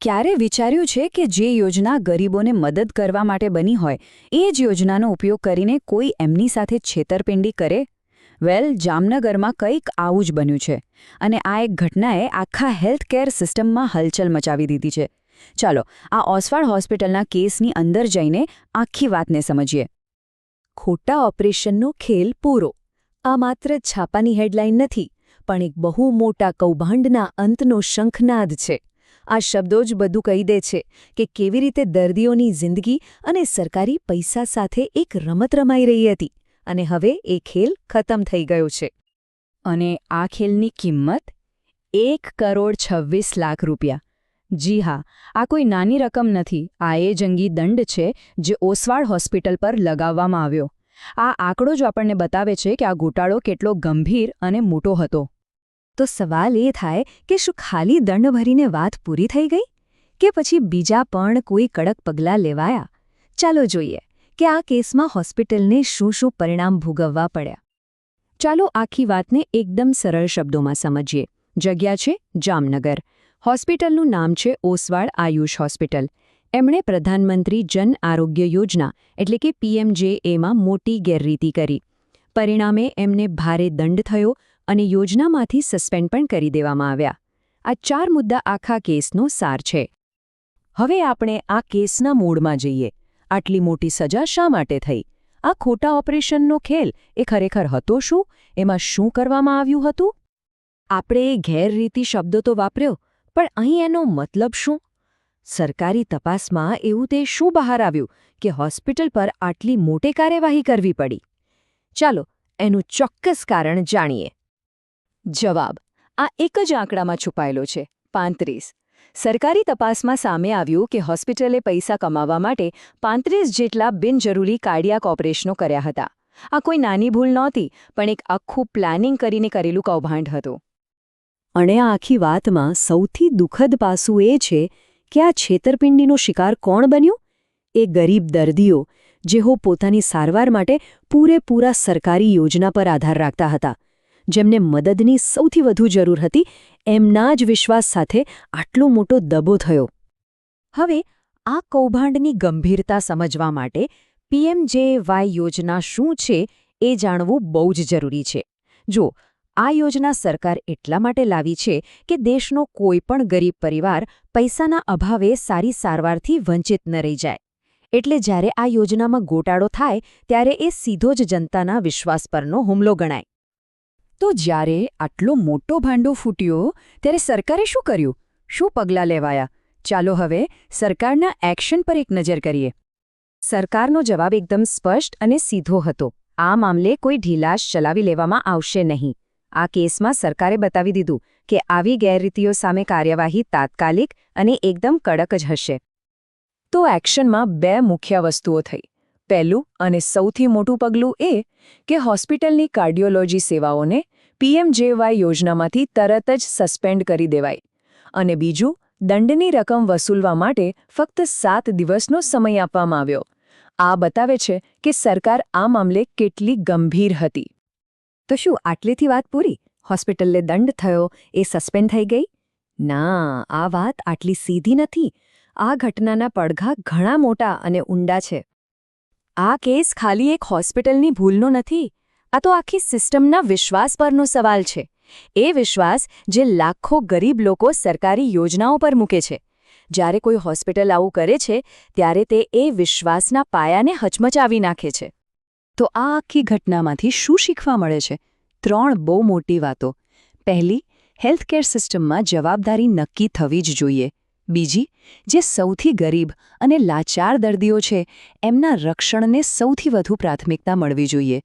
ક્યારે વિચાર્યું છે કે જે યોજના ગરીબોને મદદ કરવા માટે બની હોય, એ જ યોજનાનો ઉપયોગ કરીને કોઈ એમની સાથે છેતરપિંડી કરે? વેલ, જામનગરમાં કંઈક આવું જ બન્યું છે અને આ એક ઘટનાએ આખા હેલ્થ કેર સિસ્ટમમાં હલચલ મચાવી દીધી છે. ચાલો, આ ઓસવાડ હોસ્પિટલના કેસની અંદર જઈને આખી વાતને સમજીએ. ખોટા ઓપરેશનનો ખેલ પૂરો. આ માત્ર છાપાની હેડલાઇન નથી, પણ એક બહુ મોટા કૌભાંડના અંતનો શંખનાદ છે. આ શબ્દો જ બધું કહી દે છે કે કેવી રીતે દર્દીઓની જિંદગી અને સરકારી પૈસા સાથે એક રમત રમાઈ રહી હતી અને હવે એ ખેલ ખતમ થઈ ગયો છે. અને આ ખેલની કિંમત એક કરોડ છવ્વીસ લાખ રૂપિયા. જી હા, આ કોઈ નાની રકમ નથી. આ એ જંગી દંડ છે જે ઓસવાળ હોસ્પિટલ પર લગાવવામાં આવ્યો. આ આંકડો જ આપણને બતાવે છે કે આ ગોટાળો કેટલો ગંભીર અને મોટો હતો. તો સવાલ એ થાય કે શું ખાલી દંડ ભરીને વાત પૂરી થઈ ગઈ? કે પછી બીજા પણ કોઈ કડક પગલાં લેવાયા? ચાલો જોઈએ કે આ કેસમાં હોસ્પિટલને શું શું પરિણામ ભોગવવા પડ્યા. ચાલો આખી વાતને એકદમ સરળ શબ્દોમાં સમજીએ. જગ્યા છે જામનગર. હોસ્પિટલનું નામ છે ઓસવાડ આયુષ હોસ્પિટલ. એમણે પ્રધાનમંત્રી જન આરોગ્ય યોજના, એટલે કે પીએમજેએમાં મોટી ગેરરીતિ કરી. પરિણામે એમને ભારે દંડ થયો અને યોજનામાંથી સસ્પેન્ડ પણ કરી દેવામાં આવ્યા. આ ચાર મુદ્દા આખા કેસનો સાર છે. હવે આપણે આ કેસના મૂળમાં જઈએ. આટલી મોટી સજા શા માટે થઈ? આ ખોટા ઓપરેશનનો ખેલ એ ખરેખર હતો શું? એમાં શું કરવામાં આવ્યું હતું? આપણે ગેરરીતિ શબ્દો તો વાપર્યો, પણ અહીં એનો મતલબ શું? સરકારી તપાસમાં એવું તે શું બહાર આવ્યું કે હોસ્પિટલ પર આટલી મોટી કાર્યવાહી કરવી પડી? ચાલો, એનું ચોક્કસ કારણ જાણીએ. જવાબ. આ એક જ આંકડામાં છુપાયેલો છે. પાંત્રીસ. સરકારી તપાસમાં સામે આવ્યું કે હોસ્પિટલે પૈસા કમાવા માટે પાંત્રીસ જેટલા બિનજરૂરી કાર્ડિયાક ઓપરેશનો કર્યા હતા. આ કોઈ નાની ભૂલ નહોતી, પણ એક આખું પ્લાનિંગ કરીને કરેલું કૌભાંડ હતું. અને આ આખી વાતમાં સૌથી દુઃખદ પાસું એ છે કે આ છેતરપિંડીનો શિકાર કોણ બન્યું? એ ગરીબ દર્દીઓ જેઓ પોતાની સારવાર માટે પૂરેપૂરા સરકારી યોજના પર આધાર રાખતા હતા. જેમને મદદની સૌથી વધુ જરૂર હતી, એમના જ વિશ્વાસ સાથે આટલો મોટો દબો થયો. હવે, આ કૌભાંડની ગંભીરતા સમજવા માટે પીએમજેવાય યોજના શું છે એ જાણવું બહુ જ જરૂરી છે. જો, આ યોજના સરકાર એટલા માટે લાવી છે કે દેશનો કોઈ પણ ગરીબ પરિવાર પૈસાના અભાવે સારી સારવારથી વંચિત ન રહી જાય. એટલે જ્યારે આ યોજનામાં ગોટાળો થાય, ત્યારે એ સીધો જ જનતાના વિશ્વાસ પરનો હુમલો ગણાય. તો જ્યારે આટલો મોટો ભાંડો ફૂટ્યો, ત્યારે સરકારે શું કર્યું? શું પગલાં લેવાયા? ચાલો હવે સરકારના એક્શન પર એક નજર કરીએ. સરકારનો જવાબ એકદમ સ્પષ્ટ અને સીધો હતો. આ મામલે કોઈ ઢીલાશ ચલાવી લેવામાં આવશે નહીં. આ કેસમાં સરકારે બતાવી દીધું કે આવી ગેરરીતિઓ સામે કાર્યવાહી તાત્કાલિક અને એકદમ કડક જ હશે. તો એક્શનમાં બે મુખ્ય વસ્તુઓ થઈ. પહેલું અને સૌથી મોટું પગલું એ કે હોસ્પિટલની કાર્ડિયોલોજી સેવાઓને પીએમજેવાય યોજનામાંથી તરત જ સસ્પેન્ડ કરી દેવાય. અને બીજું, દંડની રકમ વસૂલવા માટે ફક્ત સાત દિવસનો સમય આપવામાં આવ્યો. આ બતાવે છે કે સરકાર આ મામલે કેટલી ગંભીર હતી. તો શું આટલેથી વાત પૂરી? હોસ્પિટલને દંડ થયો, એ સસ્પેન્ડ થઈ ગઈ? ના, આ વાત આટલી સીધી નથી. આ ઘટનાના પડઘા ઘણા મોટા અને ઊંડા છે. આ કેસ ખાલી એક હોસ્પિટલની ભૂલનો નથી, આ તો આખી સિસ્ટમના વિશ્વાસ પરનો સવાલ છે. એ વિશ્વાસ જે લાખો ગરીબ લોકો સરકારી યોજનાઓ પર મૂકે છે. જ્યારે કોઈ હોસ્પિટલ આવું કરે છે, ત્યારે તે એ વિશ્વાસના પાયાને હચમચાવી નાખે છે. તો આ આખી ઘટનામાંથી શું શીખવા મળે છે? ત્રણ બહુ મોટી વાતો. પહેલી, હેલ્થકેર સિસ્ટમમાં જવાબદારી નક્કી થવી જ જોઈએ. બીજી, જે સૌથી ગરીબ અને લાચાર દર્દીઓ છે, એમના રક્ષણને સૌથી વધુ પ્રાથમિકતા મળવી જોઈએ.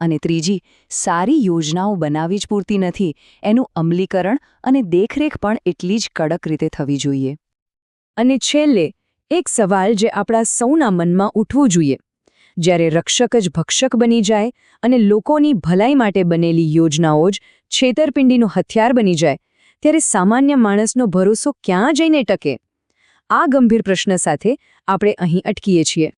અને ત્રીજી, સારી યોજનાઓ બનાવી જ પૂરતી નથી, એનું અમલીકરણ અને દેખરેખ પણ એટલી જ કડક રીતે થવી જોઈએ. અને છેલ્લે, એક સવાલ જે આપણા સૌના મનમાં ઉઠવું જોઈએ. જ્યારે રક્ષક જ ભક્ષક બની જાય અને લોકોની ભલાઈ માટે બનેલી યોજનાઓ જ છેતરપિંડીનું હથિયાર બની જાય ત્યારે સામાન્ય માણસનો ભરોસો ક્યાં જઈને ટકે? આ ગંભીર પ્રશ્ન સાથે આપણે અહીં અટકીએ છીએ.